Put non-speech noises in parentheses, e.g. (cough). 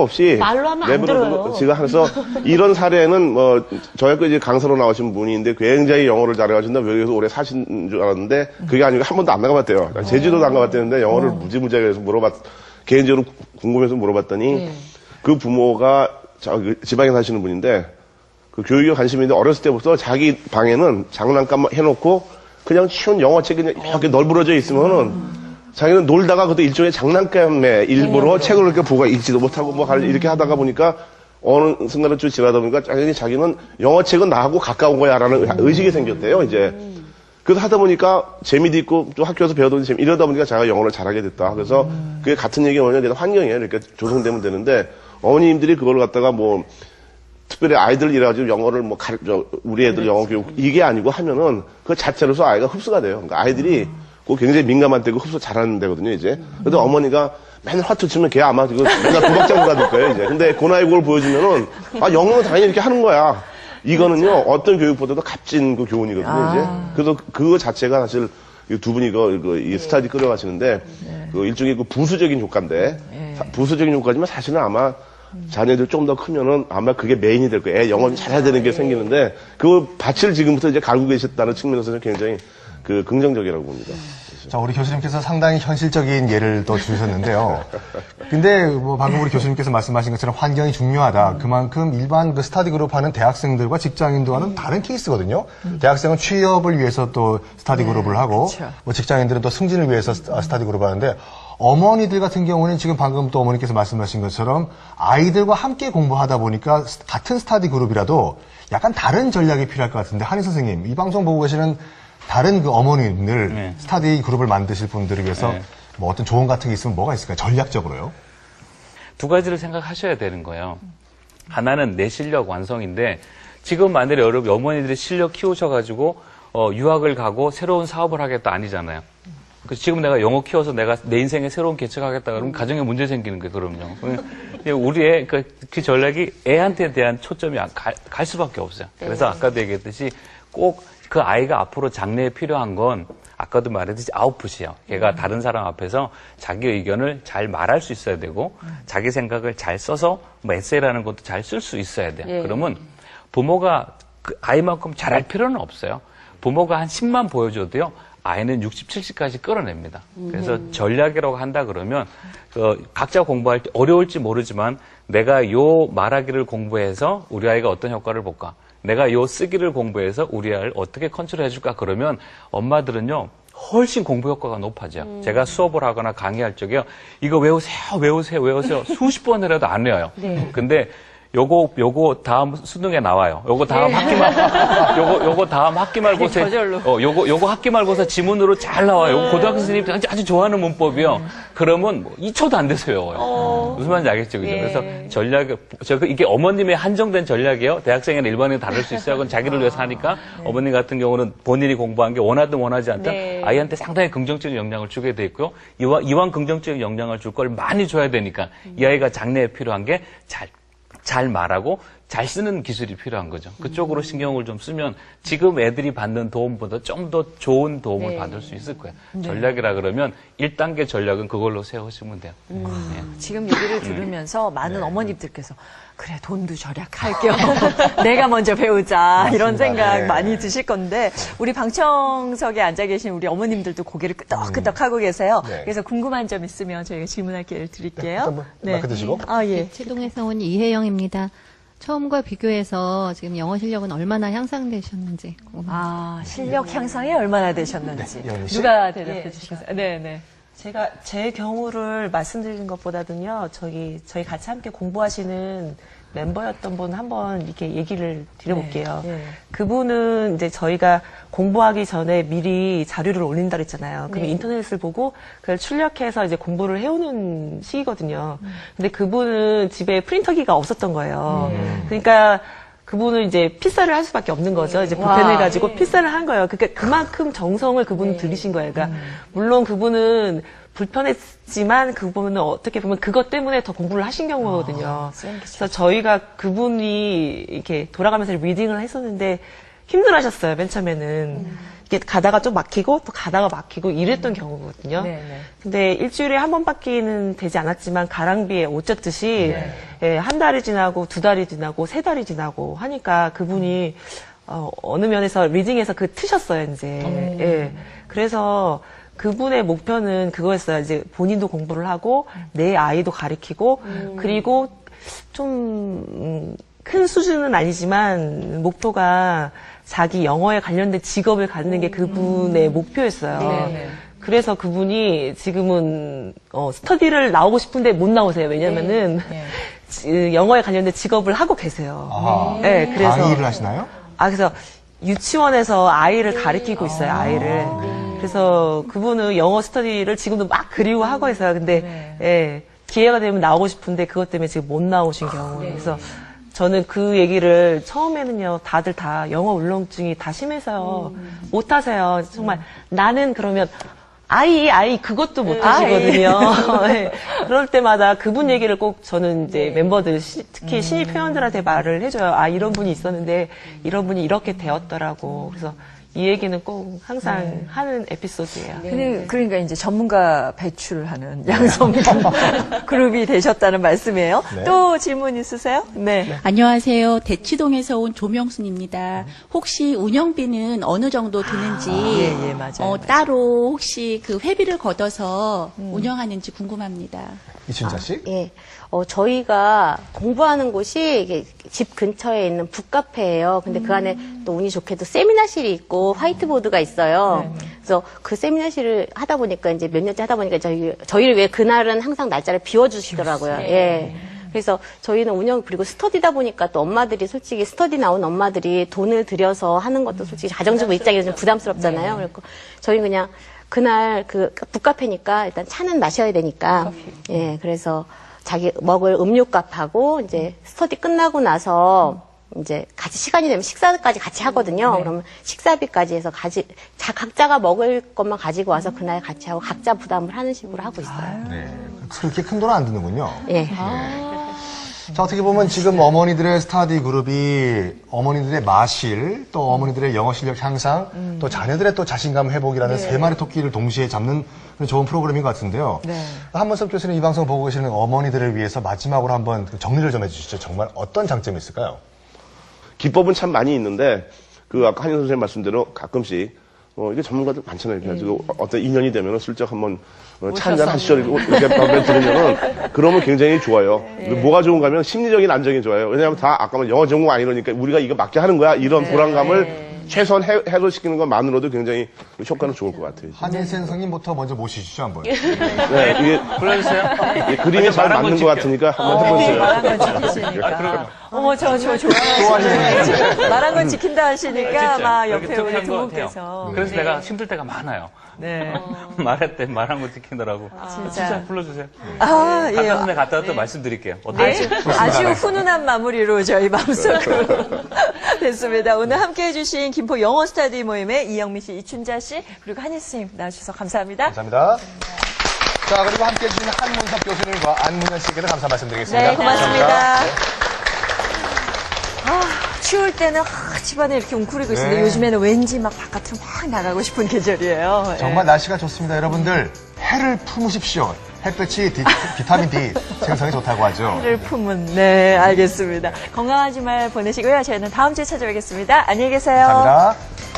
없이 말로 하면 안 들어요. 지가 해서 이런 사례는 뭐 저희 학교 이제 강사로 나오신 분인데 굉장히 영어를 잘해가신다 외국에서 오래 사신 줄 알았는데 그게 아니고 한 번도 안 나가봤대요. 제주도도 안 가봤대는데 영어를 무지무지하게 해서 물어봤 개인적으로 궁금해서 물어봤더니 네. 그 부모가 저그 지방에 사시는 분인데 그 교육에 관심이 있는데 어렸을 때부터 자기 방에는 장난감 해놓고 그냥 쉬운 영어 책이 그냥 이렇게 널브러져 있으면은 자기는 놀다가 그것도 일종의 장난감에 일부러 책을 이렇게 보고 읽지도 못하고 뭐 할- 이렇게 하다가 보니까 어느 순간에 쭉 지나다 보니까 자기 자기는 영어 책은 나하고 가까운 거야라는 의식이 생겼대요 이제. 그래서 하다 보니까 재미도 있고 또 학교에서 배워도 재미 이러다 보니까 자기가 영어를 잘하게 됐다. 그래서 그게 같은 얘기가 뭐냐면 환경이에요. 이렇게 조성되면 되는데 어머님들이 그걸 갖다가 뭐 특별히 아이들 이래가지고 영어를 뭐 가르, 저, 우리 애들 영어 교육 이게 아니고 하면은 그 자체로서 아이가 흡수가 돼요. 그러니까 아이들이 그 굉장히 민감한 때고 흡수 잘하는 데거든요, 이제. 근데 어머니가 맨날 화투 치면 걔 아마 이거 맨날 도박장구가 될 거예요, 이제. 근데 그 나이 그걸 보여주면은 아, 영어는 당연히 이렇게 하는 거야. 이거는요, 어떤 교육보다도 값진 그 교훈이거든요, 이제. 그래서 그거 자체가 사실 이두 분이 이거, 이거 이 스타디 끌어가시는데 그 일종의 그 부수적인 효과인데 사- 부수적인 효과지만 사실은 아마 자녀들 좀더 크면은 아마 그게 메인이 될 거예요. 애 영어 잘해야 되는 게 생기는데 그 밭을 지금부터 이제 갈고 계셨다는 측면에서는 굉장히 그 긍정적이라고 봅니다. 자, 우리 교수님께서 상당히 현실적인 예를 또 주셨는데요. 근데 뭐 방금 우리 교수님께서 말씀하신 것처럼 환경이 중요하다. 그만큼 일반 그 스타디 그룹 하는 대학생들과 직장인들과는 다른 케이스거든요. 대학생은 취업을 위해서 또 스타디 그룹을 하고 뭐 직장인들은 또 승진을 위해서 스- 아, 스타디 그룹을 하는데 어머니들 같은 경우는 지금 방금 또 어머니께서 말씀하신 것처럼 아이들과 함께 공부하다 보니까 스- 같은 스타디 그룹이라도 약간 다른 전략이 필요할 것 같은데 한희 선생님 이 방송 보고 계시는 다른 그 어머님들 네. 스타디 그룹을 만드실 분들을 위해서 네. 뭐 어떤 조언 같은 게 있으면 뭐가 있을까요? 전략적으로요? 두 가지를 생각하셔야 되는 거예요. 하나는 내 실력 완성인데 지금 만약에 여러분 어머니들이 실력 키우셔가지고 어, 유학을 가고 새로운 사업을 하겠다 아니잖아요. 그래서 지금 내가 영어 키워서 내가 내 인생에 새로운 개척하겠다 그러면 가정에 문제 생기는 거예요. 그럼요. 그러니까 우리의 그, 그 전략이 애한테 대한 초점이 안- 갈, 갈 수밖에 없어요. 그래서 아까도 얘기했듯이 꼭 그 아이가 앞으로 장래에 필요한 건 아까도 말했듯이 아웃풋이에요. 걔가 다른 사람 앞에서 자기 의견을 잘 말할 수 있어야 되고 자기 생각을 잘 써서 뭐 에세이라는 것도 잘 쓸 수 있어야 돼요. 예. 그러면 부모가 그 아이만큼 잘할 필요는 없어요. 부모가 한 10만 보여줘도요. 아이는 60, 70까지 끌어냅니다. 그래서 전략이라고 한다 그러면 그 각자 공부할 때 어려울지 모르지만 내가 요 말하기를 공부해서 우리 아이가 어떤 효과를 볼까? 내가 요 쓰기를 공부해서 우리 아이를 어떻게 컨트롤 해 줄까? 그러면 엄마들은요. 훨씬 공부 효과가 높아져. 제가 수업을 하거나 강의할 적에요. 이거 외우세요, 외우세요, 외우세요. 수십 번이라도 안 외워요. 네. 근데 요거 요거 다음 수능에 나와요. 요거 다음 학기말 (laughs) 요거 요거 다음 학기말고사. 어 요거 요거 학기말고사 지문으로 잘 나와요. 요거 고등학교 선생님들이 아주, 아주 좋아하는 문법이요. 그러면 뭐 2초도 안 돼서 외워요. 무슨 말인지 알겠죠, 그죠? 예. 그래서 전략 저 이게 어머님의 한정된 전략이에요. 대학생이나 일반인 다를 수 있어요. 그건 자기를 위해서 하니까 어머님 같은 경우는 본인이 공부한 게 원하든 원하지 않든 네. 아이한테 상당히 긍정적인 영향을 주게 돼 있고요. 이왕, 이왕 긍정적인 영향을 줄 걸 많이 줘야 되니까 이 아이가 장래에 필요한 게 잘 잘 말하고 잘 쓰는 기술이 필요한 거죠. 그쪽으로 신경을 좀 쓰면 지금 애들이 받는 도움보다 좀 더 좋은 도움을 네. 받을 수 있을 거예요. 전략이라 그러면 1단계 전략은 그걸로 세우시면 돼요. 네. 지금 얘기를 들으면서 많은 어머님들께서 그래 돈도 절약할 겸 (laughs) 내가 먼저 배우자 이런 생각 네. 많이 드실 건데 우리 방청석에 앉아 계신 우리 어머님들도 고개를 끄덕끄덕 하고 계세요. 네. 그래서 궁금한 점 있으면 저희가 질문할 기회를 드릴게요. 한번 마이크 드시고. 아 예. 최동에서 온 이혜영입니다. 처음과 비교해서 지금 영어 실력은 얼마나 향상되셨는지 궁금합니다. 아 실력 향상이 얼마나 되셨는지 네, 씨. 누가 대답해 예, 주시겠어요? 네, 네. 제가 제 경우를 말씀드리는 것보다는요, 저기 저희 같이 함께 공부하시는 멤버였던 분 한번 이렇게 얘기를 드려볼게요. 네, 네. 그분은 이제 저희가 공부하기 전에 미리 자료를 올린다 그랬잖아요. 그럼 네. 인터넷을 보고 그걸 출력해서 이제 공부를 해오는 시기거든요. 음. 근데 그분은 집에 프린터기가 없었던 거예요. 음. 그러니까 그분은 이제 피사를 할 수밖에 없는 거죠. 이제 와. 볼펜을 가지고 피사를 한 거예요. 그러니까 그만큼 정성을 그분은 들이신 거예요. 그러니까 물론 그분은 불편했지만 그분은 어떻게 보면 그것 때문에 더 공부를 하신 경우거든요. 그래서 저희가 그분이 이렇게 돌아가면서 리딩을 했었는데 힘들어하셨어요. 맨 처음에는 이렇게 가다가 좀 막히고 또 가다가 막히고 이랬던 경우거든요. 네, 네. 근데 일주일에 한 번밖에는 되지 않았지만 가랑비에 옷 젖듯이 예, 한 달이 지나고 두 달이 지나고 세 달이 지나고 하니까 그분이 어, 어느 면에서 리딩에서 그 트셨어요 이제. 예. 그래서 그분의 목표는 그거였어요. 이제 본인도 공부를 하고 내 아이도 가르치고 그리고 좀큰 수준은 아니지만 목표가 자기 영어에 관련된 직업을 갖는 게 그분의 목표였어요. 네. 그래서 그분이 지금은 어, 스터디를 나오고 싶은데 못 나오세요. 왜냐면은 네. (laughs) 지- 영어에 관련된 직업을 하고 계세요. 아하. 네, 그래서 강의를 하시나요? 아, 그래서 유치원에서 아이를 가르치고 있어요, 아 이를. 그래서 그분은 영어 스터디를 지금도 막 그리워하고 있어요. 근데, 예, 기회가 되면 나오고 싶은데 그것 때문에 지금 못 나오신 경우. 그래서 저는 그 얘기를 처음에는요, 다들 다 영어 울렁증이 다 심해서요, 못 하세요. 정말 나는 그러면 아이, 아이, 그것도 못 하시거든요. 예. 그럴 때마다 그분 얘기를 꼭 저는 이제 멤버들, 시- 특히 신입 회원들한테 말을 해줘요. 아, 이런 분이 있었는데, 이런 분이 이렇게 되었더라고. 그래서 이 얘기는 꼭 항상 하는 에피소드예요. 근데 그러니까 이제 전문가 배출하는 양성 (laughs) 그룹이 되셨다는 말씀이에요. 네. 또 질문 있으세요? 네. 안녕하세요. 대치동에서 온 조명순입니다. 혹시 운영비는 어느 정도 드는지, 예, 예, 맞아요, 어, 맞아요. 따로 혹시 그 회비를 걷어서 운영하는지 궁금합니다. 이춘자 씨? 예. 어, 저희가 공부하는 곳이 이게 집 근처에 있는 북카페예요. 근데 그 안에 또 운이 좋게도 세미나실이 있고 화이트보드가 있어요. 그래서 그 세미나실을 하다 보니까 이제 몇 년째 하다 보니까 저희, 저희를 왜 그날은 항상 날짜를 비워주시더라고요. 예. 그래서 저희는 운영 그리고 스터디다 보니까 또 엄마들이 솔직히 스터디 나온 엄마들이 돈을 들여서 하는 것도 솔직히 가정주부 입장에서 좀 부담스럽잖아요. 그래서 저희는 그냥 그날 그 북카페니까 일단 차는 마셔야 되니까 예 그래서 자기 먹을 음료 값하고 이제 스터디 끝나고 나서 이제 같이 시간이 되면 식사까지 같이 하거든요. 그러면 식사비까지 해서 가지 자 각자가 먹을 것만 가지고 와서 그날 같이 하고 각자 부담을 하는 식으로 하고 있어요. 네. 그렇게 큰 돈은 안 드는군요. 예. 자, 어떻게 보면 지금 어머니들의 스타디 그룹이 어머니들의 마실, 또 어머니들의 영어 실력 향상, 또 자녀들의 또 자신감 회복이라는 세 마리 토끼를 동시에 잡는 그런 좋은 프로그램인 것 같은데요. 네. 한문섭 교수님 이 방송 보고 계시는 어머니들을 위해서 마지막으로 한번 그 정리를 좀 해주시죠. 정말 어떤 장점이 있을까요? 기법은 참 많이 있는데 그 아까 한인 선생님 말씀대로 가끔씩 어 이게 전문가들 많잖아요. 그래가지고 음. 어떤 인연이 되면은 슬쩍 한번 어, 차 한잔 하시죠 이렇게 밥을 들으면은 그러면 굉장히 좋아요. 네. 뭐가 좋은가 하면 심리적인 안정이 좋아요. 왜냐하면 다 아까 말 영어 전공 아니러니까 우리가 이거 맞게 하는 거야 이런 네. 불안감을 최소한 해, 해소시키는 것만으로도 굉장히 효과는 좋을 것 같아요. 한인생 선생님부터 먼저 모시시죠, 한번. 네, 이게 불러주세요. 이 그림이 잘건 맞는 것. 같으니까 한번 해보세요. 말한 건 지키시니까. 어머, 저, 저 좋아하시네. 말한 건 지킨다 하시니까 막 그렇게 옆에 우리 두것 분께서. 같아요. 그래서 내가 힘들 때가 많아요. 네. (laughs) 말할 때 말한 거 지키느라고. 진짜. 불러주세요. 아, 예. 아까 전에 갔다 왔던 말씀드릴게요. 어때요? 아주, 아주 훈훈한 마무리로 저희 방송을 (laughs) (laughs) 됐습니다. 오늘 함께 해주신 김포 영어 스타디 모임의 이영미 씨, 이춘자 씨, 그리고 한희 선생님 나와주셔서 감사합니다. 감사합니다. 자, 그리고 함께 해주신 한문섭 교수님과 안문현 씨께도 감사 말씀드리겠습니다. 네, 고맙습니다. 아, 추울 때는 아, 집안에 이렇게 웅크리고 있는데 네. 요즘에는 왠지 막 바깥으로 막 나가고 싶은 계절이에요. 정말 날씨가 좋습니다. 여러분들, 해를 품으십시오. 햇볕이 디- 비타민 D 생성에 좋다고 하죠. 를 품은 네 알겠습니다. 건강한 주말 보내시고요. 저희는 다음 주에 찾아뵙겠습니다. 안녕히 계세요. 감사합니다.